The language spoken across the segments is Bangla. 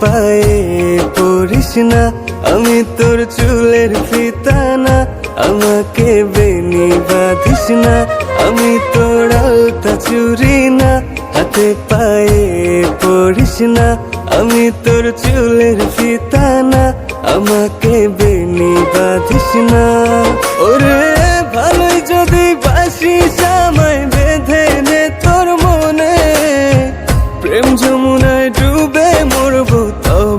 পায়ে পড়িস না। আমি তোর চুলের ফিতানা, আমাকে বেনি বাঁধিস না। আমি তোর আলতা চুরি না, হাতে পায়ে পড়িস না। আমি তোর চুলের ফিতানা, আমাকে বেনি বাঁধিস না। ওরে ভালোই যদি বাসিস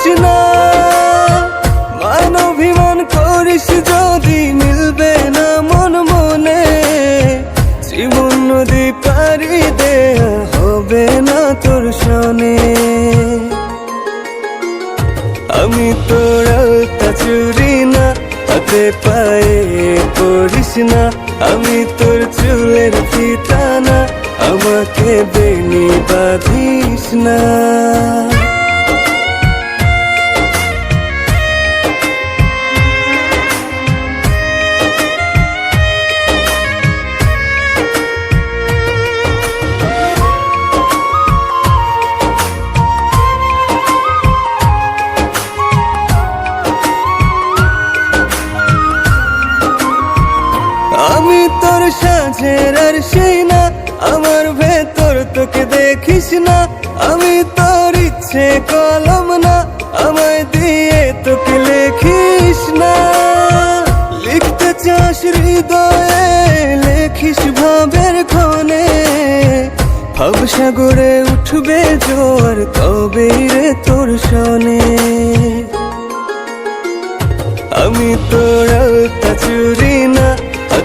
বুঝিস না। মানভিমান করিস যদি মিলবে না মন মনে। জীবন নদী পারি দেয়া হবে না তোর শনে আমি তোর চুরি না, হাতে পায়ে পড়িস না। আমি তোর চুলের ফিতানা, আমাকে বেনি বাঁধিস না। আমি তোর সাঝের আর না। আমার ভেতর তোকে দেখিস না। আমি তোর ইচ্ছে কলম না। আমায় দিয়ে তোকে লেখিস না। লিখতে চাস হৃদয়ে, লেখিস ভাবের ক্ষণে ভাবসাগরে উঠবে জোর তবে রে তোর শনে। আমি তোর চুরি না।